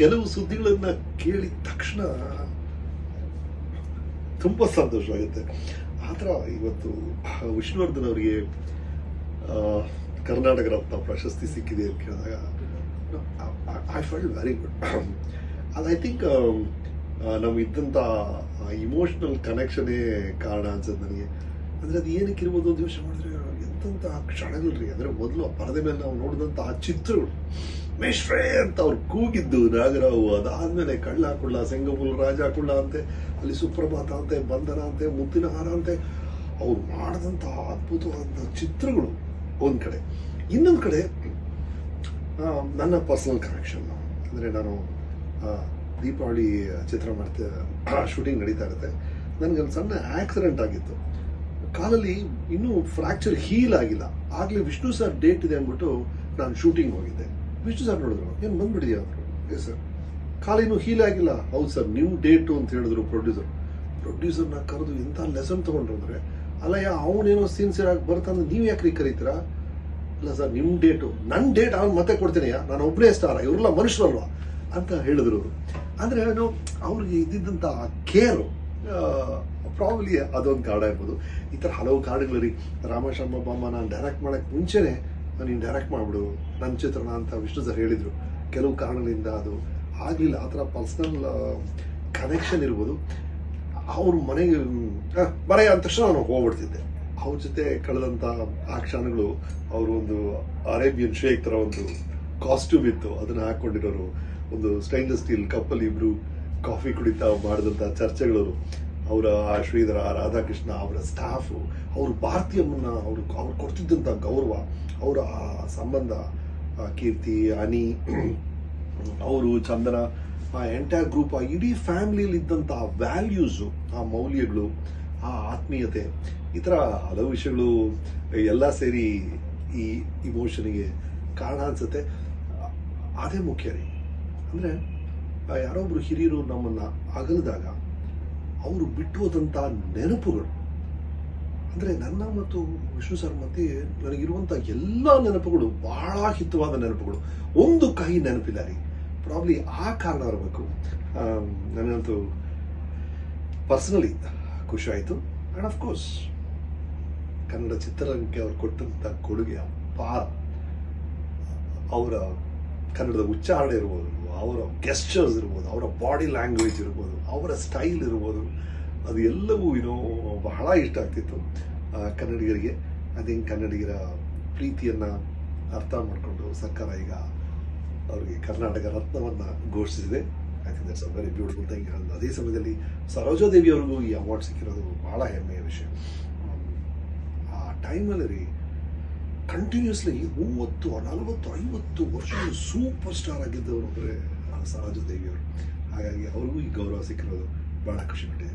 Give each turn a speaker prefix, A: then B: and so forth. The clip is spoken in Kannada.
A: ಕೆಲವು ಸುದ್ದಿಗಳನ್ನ ಕೇಳಿದ ತಕ್ಷಣ ತುಂಬ ಸಂತೋಷ ಆಗುತ್ತೆ. ಆ ಇವತ್ತು ವಿಷ್ಣುವರ್ಧನ್ ಅವರಿಗೆ ಕರ್ನಾಟಕ ರತ್ನ ಪ್ರಶಸ್ತಿ ಸಿಕ್ಕಿದೆ ಅಂತ ಕೇಳಿದಾಗ ಐ ಫೆಲ್ ವೆರಿ ಗುಡ್ ಅದು ಐ ಥಿಂಕ್ ನಾವು ಇದ್ದಂಥ ಇಮೋಷ್ನಲ್ ಕನೆಕ್ಷನೇ ಕಾರಣ ಅನ್ಸುತ್ತೆ ನನಗೆ. ಅಂದರೆ ಅದು ಏನಕ್ಕೆ ಇರ್ಬೋದು ಒಂದು ಯೋಚನೆ ಮಾಡಿದ್ರೆ ಎಂಥ ಕ್ಷಣಗಳು ರೀ ಅಂದರೆ ಮೊದಲು ಆ ಪರದೆ ಮೇಲೆ ನಾವು ನೋಡಿದಂಥ ಆ ಚಿತ್ರಗಳು ಮೇಷ್ಟ್ರೇ ಅಂತ ಅವ್ರು ಕೂಗಿದ್ದು ನಾಗರಾವು ಅದಾದ್ಮೇಲೆ ಕಳ್ಳ ಕುಳ್ಳ ಸೆಂಗಪುಲ್ ರಾಜ ಕುಳ್ಳ ಅಂತೆ, ಅಲ್ಲಿ ಸುಪ್ರಭಾತ ಅಂತೆ, ಬಂಧನ ಅಂತೆ, ಮುತ್ತಿನ ಹಾರ ಅಂತೆ. ಅವ್ರು ಮಾಡಿದಂಥ ಅದ್ಭುತವಾದ ಚಿತ್ರಗಳು ಒಂದು ಕಡೆ. ಇನ್ನೊಂದು ಕಡೆ ನನ್ನ ಪರ್ಸನಲ್ ಕನೆಕ್ಷನ್ ಅಂದರೆ ನಾನು ದೀಪಾವಳಿ ಚಿತ್ರ ಮಾಡ್ತಾ ಶೂಟಿಂಗ್ ನಡೀತಾ ಇರುತ್ತೆ. ನನಗೆ ಒಂದು ಸಣ್ಣ ಆಕ್ಸಿಡೆಂಟ್ ಆಗಿತ್ತು. ಕಾಲಲ್ಲಿ ಇನ್ನೂ ಫ್ರ್ಯಾಕ್ಚರ್ ಹೀಲ್ ಆಗಿಲ್ಲ. ಆಗಲೇ ವಿಷ್ಣು ಸರ್ ಡೇಟ್ ಇದೆ ಅಂದ್ಬಿಟ್ಟು ನಾನು ಶೂಟಿಂಗ್ ಹೋಗಿದ್ದೆ. ವಿಷ್ಣು ಸರ್ ನೋಡಿದ್ರು? ಏನು ಬಂದ್ಬಿಡಿದ್ಯಾ ಅಂದರು ಎಸ್ ಸರ್ ಕಾಲಿನೂ ಹೀಲ್ ಆಗಿಲ್ಲ. ಹೌದು ಸರ್ ನ್ಯೂ ಡೇಟು ಅಂತ ಹೇಳಿದ್ರು ಪ್ರೊಡ್ಯೂಸರ್ ಪ್ರೊಡ್ಯೂಸರ್ನ ಕರೆದು ಎಂಥ ಲೆಸನ್ ತೊಗೊಂಡ್ರು ಅಂದರೆ ಯಾ ಅವನೇನೋ ಸಿನ್ಸಿಯರಾಗಿ ಬರ್ತಂದ್ರೆ ನೀವು ಯಾಕ್ರಿ ಕರೀತೀರಾ? ಇಲ್ಲ ಸರ್ ನಿಮ್ಮ ಡೇಟು ನನ್ನ ಡೇಟ್ ಅವ್ನು ಮತ್ತೆ ಕೊಡ್ತೀನಿ ನಾನು ಒಬ್ಬನೇ ಸ್ಟಾರ ಇವರೆಲ್ಲ ಮನುಷ್ಯರಲ್ವಾ? ಅಂತ ಹೇಳಿದ್ರು ಅವರು. ಅಂದರೆ ಏನು ಅವ್ರಿಗೆ ಇದ್ದಿದ್ದಂಥ ಕೇರು ಪ್ರಾಬ್ಲಿ ಅದೊಂದು ಕಾರಣ ಇರ್ಬೋದು ಈ ಥರ ಹಲವು ಕಾರಣಗಳು ರೀ ರಾಮಶರ್ಮ ಬಾಮ ನಾನು ಡೈರೆಕ್ಟ್ ಮಾಡೋಕ್ಕೆ ಮುಂಚೆನೇ ನೀನು ಡೈರೆಕ್ಟ್ ಮಾಡಿಬಿಡು. ನನ್ನ ಚಿತ್ರಣ ಅಂತ ವಿಷ್ಣು ಸರ್ ಹೇಳಿದರು. ಕೆಲವು ಕಾರಣಗಳಿಂದ ಅದು ಆಗಲಿಲ್ಲ. ಆ ಥರ ಪರ್ಸ್ನಲ್ ಕನೆಕ್ಷನ್ ಇರ್ಬೋದು. ಅವ್ರ ಮನೆಗೆ ಬರೆಯ ಅಂದ ತಕ್ಷಣ ನಾನು ಹೋಗ್ಬಿಡ್ತಿದ್ದೆ. ಅವ್ರ ಜೊತೆ ಕಳೆದಂಥ ಆ ಕ್ಷಣಗಳು ಅವರು ಒಂದು ಅರೇಬಿಯನ್ ಶೇಕ್ ಥರ ಒಂದು ಕಾಸ್ಟ್ಯೂಮ್ ಇತ್ತು. ಅದನ್ನು ಹಾಕ್ಕೊಂಡಿರೋರು ಒಂದು ಸ್ಟೈನ್ಲೆಸ್ ಸ್ಟೀಲ್ ಕಪ್ಪಲ್ಲಿ ಇಬ್ಬರು ಕಾಫಿ ಕುಡಿತಾ ಮಾಡಿದಂಥ ಚರ್ಚೆಗಳು. ಅವರ, ಆ ಶ್ರೀಧರ ರಾಧಾಕೃಷ್ಣ, ಅವರ ಸ್ಟಾಫು ಅವರು ಭಾರತೀಯಮ್ಮನ್ನ ಅವರು, ಅವ್ರು ಕೊಡ್ತಿದ್ದಂಥ ಗೌರವ. ಅವರ ಸಂಬಂಧ ಕೀರ್ತಿ ಅನಿ ಅವರು, ಚಂದನ, ಆ ಎಂಟೈರ್ ಗ್ರೂಪ್ ಆ ಇಡೀ ಫ್ಯಾಮಿಲಿಯಲ್ಲಿ ಇದ್ದಂಥ ವ್ಯಾಲ್ಯೂಸು ಆ ಮೌಲ್ಯಗಳು, ಆ ಆತ್ಮೀಯತೆ, ಈ ಥರ ಹಲವು ವಿಷಯಗಳು ಎಲ್ಲ ಸೇರಿ ಈ ಇಮೋಷನಿಗೆ ಕಾರಣ ಅನ್ಸುತ್ತೆ. ಅದೇ ಮುಖ್ಯ ರೀ. ಅಂದರೆ ಯಾರೊಬ್ರು ಹಿರಿಯರು ನಮ್ಮನ್ನು ಅಗಲಿದಾಗ, ಅವರು ಬಿಟ್ಟು ಹೋದಂಥ ನೆನಪುಗಳು. ಅಂದರೆ ನನ್ನ ಮತ್ತು ವಿಷ್ಣು ಸರ್ ಮಧ್ಯೆ ನನಗಿರುವಂಥ ಎಲ್ಲ ನೆನಪುಗಳು ಬಹಳ ಹಿತವಾದ ನೆನಪುಗಳು. ಒಂದು ಕಹಿ ನೆನಪಿಲ್ಲ ರೀ. ಪ್ರಾಬ್ಲಿ ಆ ಕಾರಣ ಇರಬೇಕು. ನನಗಂತೂ ಪರ್ಸನಲಿ ಖುಷಿ ಆ್ಯಂಡ್ ಆಫ್ ಕೋರ್ಸ್ ಕನ್ನಡ ಚಿತ್ರರಂಗಕ್ಕೆ ಅವ್ರು ಕೊಟ್ಟಂಥ ಕೊಡುಗೆ ಅಪಾರ ಅವರ ಕನ್ನಡದ ಉಚ್ಚಾರಣೆ ಇರ್ಬೋದು, ಅವರ ಗೆಸ್ಚರ್ಸ್ ಇರ್ಬೋದು, ಅವರ ಬಾಡಿ ಲ್ಯಾಂಗ್ವೇಜ್ ಇರ್ಬೋದು, ಅವರ ಸ್ಟೈಲ್ ಇರ್ಬೋದು. ಅದು ಎಲ್ಲವೂ ಏನೋ ಬಹಳ ಇಷ್ಟ ಆಗ್ತಿತ್ತು ಕನ್ನಡಿಗರಿಗೆ. ಅದೇನು ಕನ್ನಡಿಗರ ಪ್ರೀತಿಯನ್ನು ಅರ್ಥ ಮಾಡಿಕೊಂಡು ಸರ್ಕಾರ ಈಗ ಅವರಿಗೆ ಕರ್ನಾಟಕ ರತ್ನವನ್ನು ಘೋಷಿಸಿದೆ. I think that's very beautiful thing ಅದೇ ಸಮಯದಲ್ಲಿ ಸರೋಜಾದೇವಿ ಅವ್ರಿಗೂ ಈ ಅವಾರ್ಡ್ ಸಿಕ್ಕಿರೋದು ಭಾಳ ಹೆಮ್ಮೆಯ ವಿಷಯ. ಆ ಟೈಮಲ್ಲಿ ರೀ ಕಂಟಿನ್ಯೂಸ್ಲಿ ಮೂವತ್ತು, ನಲವತ್ತು, ಐವತ್ತು ವರ್ಷ ಸೂಪರ್ ಸ್ಟಾರ್ ಆಗಿದ್ದವರು ಅಂದರೆ ಸರೋಜಾದೇವಿ ಅವರು. ಹಾಗಾಗಿ ಅವ್ರಿಗೂ ಈ ಗೌರವ ಸಿಕ್ಕಿರೋದು ಭಾಳ ಖುಷಿ ಪಟ್ಟಿದೆ.